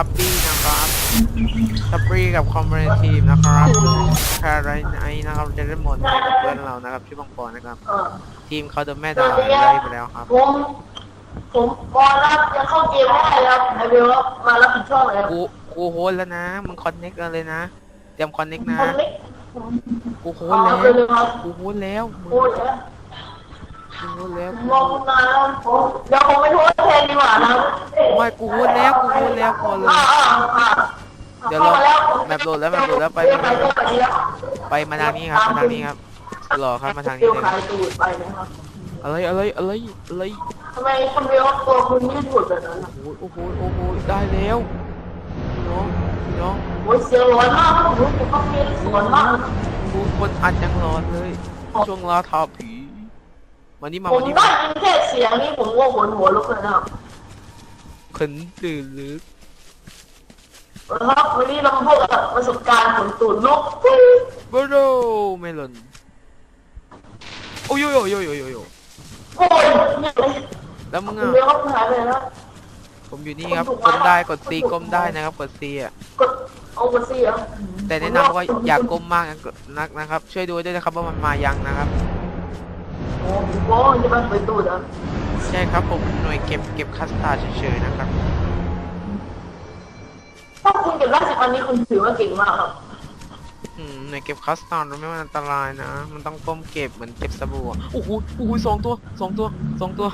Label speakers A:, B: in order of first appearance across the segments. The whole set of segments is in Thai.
A: ทับบี้นะครับทับบี้กับคอมเมนทีมนะครับแคร์ไรไนนะครับจะได้หมดเพื่อนเรานะครับชื่อบังปอนนะครับ
B: เออ
A: ทีมเขาโดนแม่ด่าไล่ไปแล้วครับ
B: ผมผมบอลรับยังเข้าเกมไม่ได้ครับไอเบลครับมารับผิดชอบเลยครับ
A: กูกูโฮสต์แล้วนะมึงคอนเน็กกันเลยนะเตรียมคอนเน็กนะ
B: ผมไม่
A: กูโฮส
B: เอา
A: ต์แล้ว
B: ไปเลยครับ
A: กูโฮสต์แล้วมึง
B: โอ้ยนะ
A: กูโฮสต์แล้ว
B: มองนาเดี๋ยวผมไปโทษแทนดีกว่านะครับ
A: ไม่กูโฮสต์แล้วกูโฮสต์แล้วพอเลย
B: อ่าอ่าอ่า
A: เดี๋ยวเราแมปโหลดแล้วแมปโหลดแล้วไป
B: ไปไปไปแล้ว
A: ไปมาทางนี้ครับมาทางนี้ครับหล่อครับมาทาง
B: เดี๋
A: นี้
B: ยว
A: เลย
B: ขายตูดไปนะครับ
A: อะไรอะไรอะไรอะไร
B: ทำไมคนเดียวตัวคุณยืดหยุดแบบนั้นอะ
A: โอ้โหโอ้โหโอ้โหได้แล้วน้องน้อง
B: โอ้ยเสียงร้อนมากครับผมผมก็มีเสียงร้อนมาก
A: กูคนอัดยังร้อนเลยช่วงลาทาผี มานี่มา
B: ผ
A: วัน
B: ม
A: นี้
B: ได้
A: มา
B: ยินแค่เสียงนี้ผมก็หัวหัวลุกเลยนะครับ
A: ขันตื่นลึก
B: ครับวันนี้เรามาพบกับประสบการณ์ของตูดลุก
A: บโรเมลอนโอ้ยโยโยโยโยโยโย
B: โอ้ยเนี่ยเลย
A: แล้วมึง
B: คุณ
A: อะ
B: เบลเขาหายไปแล้ว
A: ผมอยู่นี่ครับก้มได้กดซีก้มได้นะครับกดซีอะ
B: กดเอากดซี่อะ
A: แต่แนะนำว่าอย่ากก้มมากนักนะครับ ช่วยดูด้วยนะครับว่ามันมายังนะครับ
B: โอ้โหจะมาเปิดตูดอะ
A: ใช่ครับผมหน่วยเก็บเก็บคัสตาร์ดเฉยๆนะครับ
B: ถ้าคุณเก็บได้สิบอันนี้คุณถือว่าเก่งมากครับ
A: อืมหน่วยเก็บคัสตาร์ดมันไม่มันอันตรายนะ มันต้องก้มเก็บเหมือนเก็บสบู่อะโอ้โหโอ้โหสองตัวสองตัวสองตัว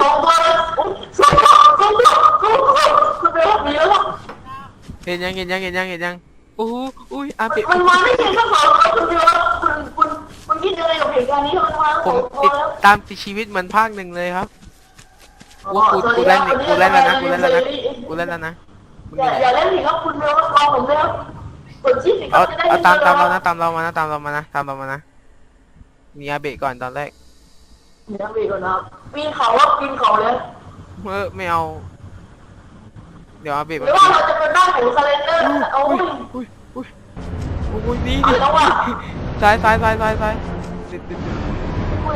B: สองตัวสองตัวสองตัวสองตัวคุณเบลมีแล้วครับ
A: เห็นยังเห็นยังเห็นยังเห็นยังโอ้โหอุ้ยอาเปะ
B: มันมาไม่ใช่แค่สองตัวคุณเบลครับคุณคุณคุณคิดยังไงกับเห ตุการณ์นี้มันมา
A: ผม
B: สองตัว
A: ติด
B: แล้ว
A: ตามติดชีวิตเหมือนภาคหนึ่งเลยครับกูกูกูเล่นนี่กูเล่นแล้วนะกูเล่นแล้วนะกูเล่นแล้วนะมึง
B: อ
A: อยู่
B: ย่า
A: ไหน
B: อย่าเล่นสิครับคุณเบลครับรอผมเลยครับกดชิปสิครั
A: เอา
B: บจะได้
A: เอาตามตามเรา
B: นะ
A: นะตามเรามานะตามเรามานะตามเรามานะมีอาเบะก่อนตอนแรก
B: เดี๋ยววีก่อนนะครับปีนเขาว่าปีนเขาเลย
A: เออไม่เอา เดี๋ยวอาเบะ
B: ห
A: มั
B: รื
A: น
B: อว่าเราจะเป็นบ้านของคาเลนเดอร์โอ้ย
A: อุ้ยอุ้ยอุ้ยนี่
B: เอา
A: ดิ
B: แล้วว่ะ
A: ซ้ายซ้ายซ้ายซ้ายซ้ายติดติดติด
B: กู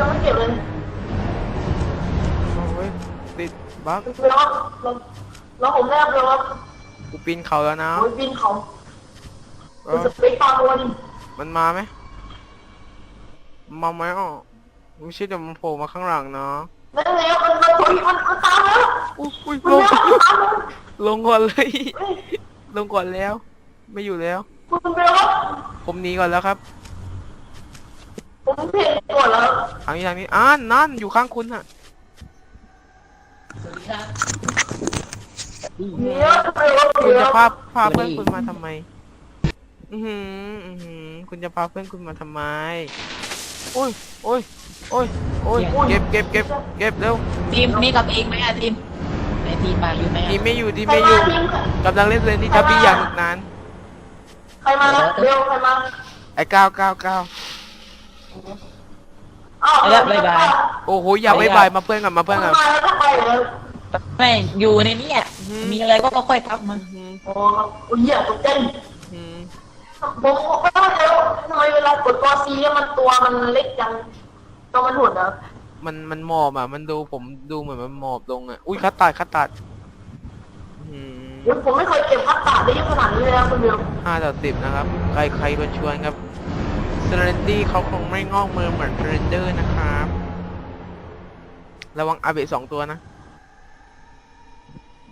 B: ยังไม่เก็บเลย
A: โอ้ยติดบั๊ก
B: แล้วเราเราผมแนบเลยครับ
A: กูปีนเขาแล้วนะ
B: โอ้ยปีนเขา
A: เอ
B: เป็น
A: อ
B: สเปคตาตัวนี่
A: มันมาไหมมาไหมอะไม่ใช่เดี๋ยวมันโผล่มาข้างหลังเนาะ
B: นั่นแล้วมันมันถุยมันมันตามแล้ว
A: อุ้ยอุ้ย
B: มัน
A: ลง
B: แล้วมันตามแล้ว
A: ลงก่อนเลย
B: เฮ้ย
A: ลงก่อนแล้ว ไม่อยู่แล้ว
B: คุณเบลครับ
A: ผมหนีก่อนแล้วครับ
B: ผมเห็น ตัวแล้ว
A: ทางนี้ทางนี้อ่านั่นอยู่ข้างคุณฮะ
B: เดี๋ยวเบลครับ
A: คุณ
B: เบล
A: จะ
B: ค
A: พา
B: รับ
A: พาเพื่อนคุณมาทำไม อือหืออือหือคุณจะพาเพื่อนคุณมาทำไมโอ้ยโอ้ยโอ้ยโอ้ยเก็บเก็บเก็บเก็บเร็ว
C: ทีมมีกับเองไหมอะทีมในทีมมาอยู่ไหมอะ
A: ดีไม่อยู่ดี
B: ใคร
A: ไม่อ
B: มา
A: ยู่
B: ทีม
A: กำลังเล่นเลยนี่ทับบี้อย่างนาน
B: ใครมาเบลใครมา
A: ไอ้ก้าวก้าวก้า ว
B: อ้าว
C: เอาละบ๊ายบาย
A: โอ้โหอย่าบายบายมาเพื่อนกันมาเพื่อนกัน
B: มาแล้วก็ไปเลย
C: ไม่อยู่ในนี้อะ
A: อืม
C: มีอะไรก็ค่อยทักมา
A: อืม
B: โอ้ครับอุ้ยอย่าตกใจ
A: อืม
B: ผมไม่เข้าใจว่าทำไมเวลากดตัวซีแล้วมันตัวมันเล็กจังตัวมันหดอะ
A: มันมันหมอบอะ มันดูผมดูเหมือนมันหมอบลงอะ อุ้ยคัดตัดคัดตัดอืม
B: เดี๋ยวผมไม่เคยเก็บพัตตาได้เยอะขนาดนี้เลยนะคุณเบล
A: ห้าต่อสิบนะครับ ใครใครมาชวนครับ เซเรนตี้เขาคงไม่งอกมือเหมือนเทรนเดอร์นะครับ ระวังอาเบะสองตัวนะ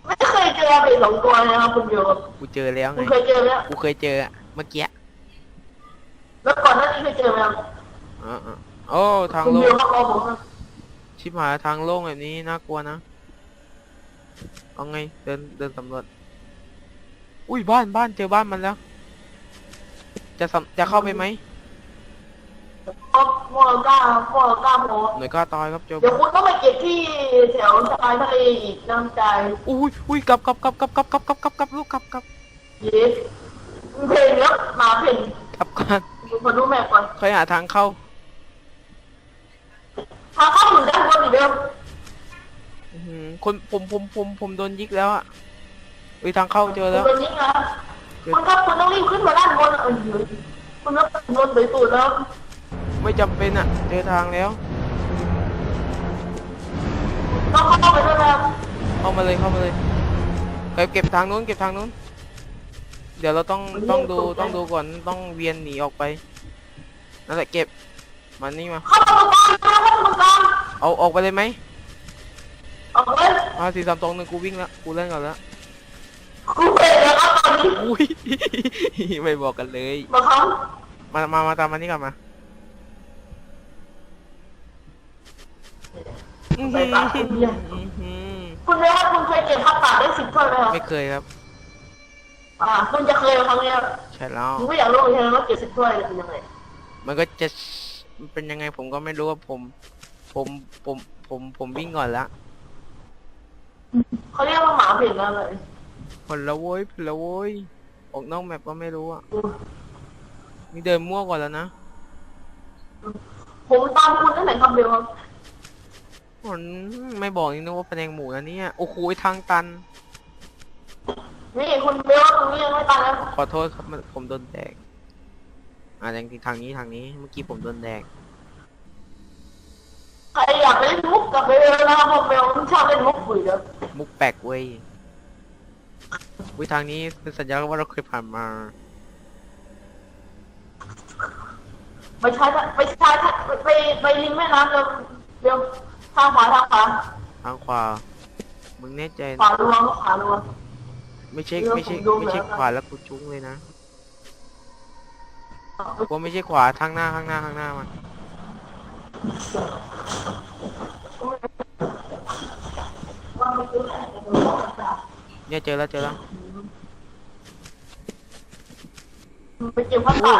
B: ไม่เคยเจอเบสสองตัวเลยนะครับคุณเบลครับ
A: กูเจอแล้ว
B: คุ
A: ไง
B: ณเคยเจอไหม
A: กูเคยเจออะเมื่อกี้
B: แล้วก่อนหน้านี้เคยเจอไหมครับ
A: อ๋อๆโอ้ทาง
B: คุณ
A: โล่
B: เบล
A: ง
B: ครับรอผมนะ
A: ชิบหายทางโล่งแบบนี้น่ากลัวนะ เอาไง เดินเดินสำรวจ อุ้ยบ้านบ้านเจอบ้านมันแล้ว จะสำจะเข้าไปไหม
B: ครับพวกเรากล้าพวกเรากล้าพอ
A: หน่วยกล้าตายครับเจอ
B: เดี๋ยวคุณต้องไปเก็บที่แถวชายทะเลอีกน้ำใจ
A: อุ้ยอุ้ยกลับกลับกลับกลับกลับกลับกลับกลับกลับลูกกลับกลับ
B: เยสเพลงเนี้ยมาเพลง
A: กลับก่อน
B: คุณมาดูแมปก่อน
A: ค่อยหาทางเข้า
B: ทางเข้าอยู่ด้านบนอีกเดิม
A: อื้อหือคนผมผมผมผมโดนยิกแล้วอะอุ้ยทางเข้าเจอแล้ว
B: คุณนี้นะคุณครับคุณต้องรีบขึ้นมาด้านบนเออคุณต้องบนไปสุดแล้ว
A: ไม่จำเป็นอะเจอทางแล้ว
B: ต้องเข้าไปด้วยนะ
A: เข้ามาเลยเข้ามาเลยเก็บเก็บทางนู้นเก็บทางนู้น เดี๋ยวเราต้องต้องดูต้องดูก่อนต้องเวียนหนีออกไปนั่นแหละเก็บมันนี่มา
B: เข้ามาตรงกลางเข้ามาตรงกลาง
A: เอาออกไปเลยไหม
B: ออกเลย
A: มาสี่สามตรงหนึ่งกูวิ่งแล้วกูเล่นก่อนแล้ว
B: กูเปลี่ยนแล้วครับตอนนี้
A: อุ้ยไม่บอกกันเลย
B: มาครับ
A: มามามาตามมานี่ก่อนมาอื้อ
B: ไป
A: หือ
B: ปากคุณเนี่ย
A: อื้อหือ
B: คุณเบลครับคุณเคยเก็บผ้าป่าได้สิบถ้วยไหมครับ
A: ไม่เคยครับ
B: อ่าคุณจะเคยไหมครั้งเนี้ย
A: ใช่แล้ว
B: ผมก็อยากรู้เหมือนกันว่าเก็บสิบถ้วยเป็นยังไง
A: มันก็จะมันเป็นยังไงผมก็ไม่รู้ว่าผม ผมผมผมผมวิ่งก่อนละ
B: เขาเรียกว่าหมาเปลี่ยนอะไร
A: ผลละโว้ยผลละโว้ยออกนอกแมปก็ไม่รู้อะนี่เดินมั่วก่อนแล้วนะ
B: ผมตามคุณตั้งแต่ครับเบลครับ
A: มันไม่บอกนี่นึกว่าเป็นแดงหมูนะเนี่ย โอ้โหทางตัน
B: นี่คุณเบลตรงนี้ยังไม่ตายนะ
A: ขอโทษครับมันผมโดนแดกอ่าจริงๆทางนี้ทางนี้ เมื่อกี้ผมโดนแดก
B: ใครอยากเล่นมุกกับเบลนะครับผมเบลชอบเล่นมุกปุ๋ยเด้อ
A: มุกแปลกเว้ยวิทางนี้เป็นสัญลักษณ์ว่าเราเคยผ่านมา
B: ไปใช้ไปใช้ไปไปริมแม่น้ำเร็วเร็ว ทางขวาทางขวา
A: ทางขวา มึงแน่ใจ
B: ขวาลวงขวาลวง
A: ไม่ใช่
B: เดี๋ยว
A: ไม่ใช่
B: ผมดู
A: ไม่ใช่
B: แล้วกัน
A: ขวาแล้วกูจุ้งเลยนะกูไม่ใช่ขวาทางหน้าข้างหน้าข้างหน้ามันเนี่ยเจอแล้วเจอแล้ว
B: ไปเก็บผ้าป่า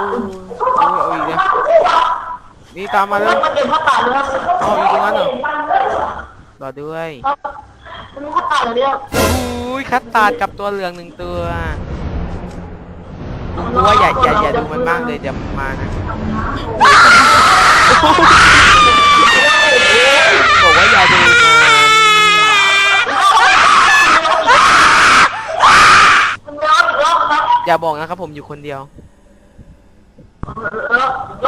A: นี่ตามมา
B: มา
A: แล้
B: แล้ววมาเก็บผ้าป่าเลยครับ
A: อ๋ออยู่ตรงนั้นเหรอรอด้วย
B: ครับมันมีผ้าป่าเหรอเนี่ย
A: อุ้ยคัตตาร์ดกับตัวเหลืองหนึ่งตัวกูว่าอย่าอย่าอย่าดูมันมากเลยเดี๋ยวมันมานะบอกว่าอย่าดูมัน
B: มันย้อนอีกรอบครับ
A: อย่าบอกนะครับผมอยู่คนเดียว
B: เออ รอ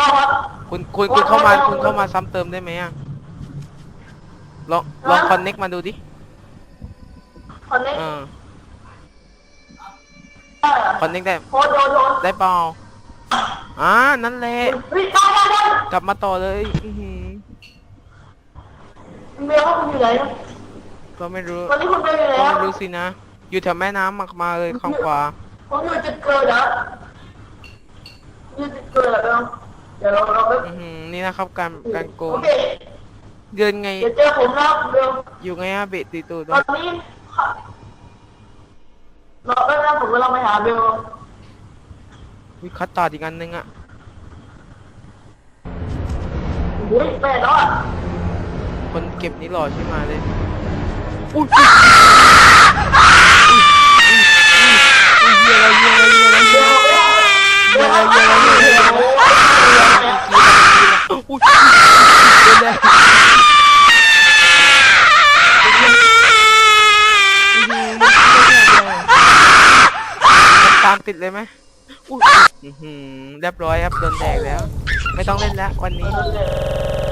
B: บครับ
A: คุณคุณคุณเข้ามาคุณเข้ามาซ้ำเติมได้ไหมอะลองลองคอนเน็กมาดูดิ
B: คนนี้
A: เออ
B: เออ
A: คอนเน็กได้
B: โคตรโดนโดน
A: ได้เปล่าอ่านั่นแหละ
B: เฮ้ยตายตายตาย
A: กลับมาต่อเลยอื้อหือ
B: คุณเบลว่าคุณอยู่ไหน
A: ก็ไม่รู้
B: ตอนนี้คุณเบลอยู่ไหน
A: ก็
B: ครับ
A: ไม่รู้สินะ อยู่แถวแม่น้ำมามาเลยข้างขวา
B: ผมอยู่จุดเกิดนะอ ยู่จุดเกิดแล้วเดี๋ยวเราเราไป
A: อือหือนี่นะครับการการโก
B: โองเค
A: เดินไง
B: เดี๋ยวเจอผมแล้วเบล
A: อยู่ไงอะเบะตีตูด
B: ตอนนี้ค่ะเราได้แล้วผมกำลังไปหาเบล
A: วิคัตตาร์ดอีกอันนึงอะ
B: อุ้ยแปดแล้วอะ
A: คนเก็บนี่หล่อใช่ไหมเลยอุ้ย อุ้ยเดินเลยตามติดเลยไหมอุ้ยอื้อหือเรียบร้อยครับโดนแดกแล้ว ไม่ต้องเล่นแล้ววันนี้
B: เบล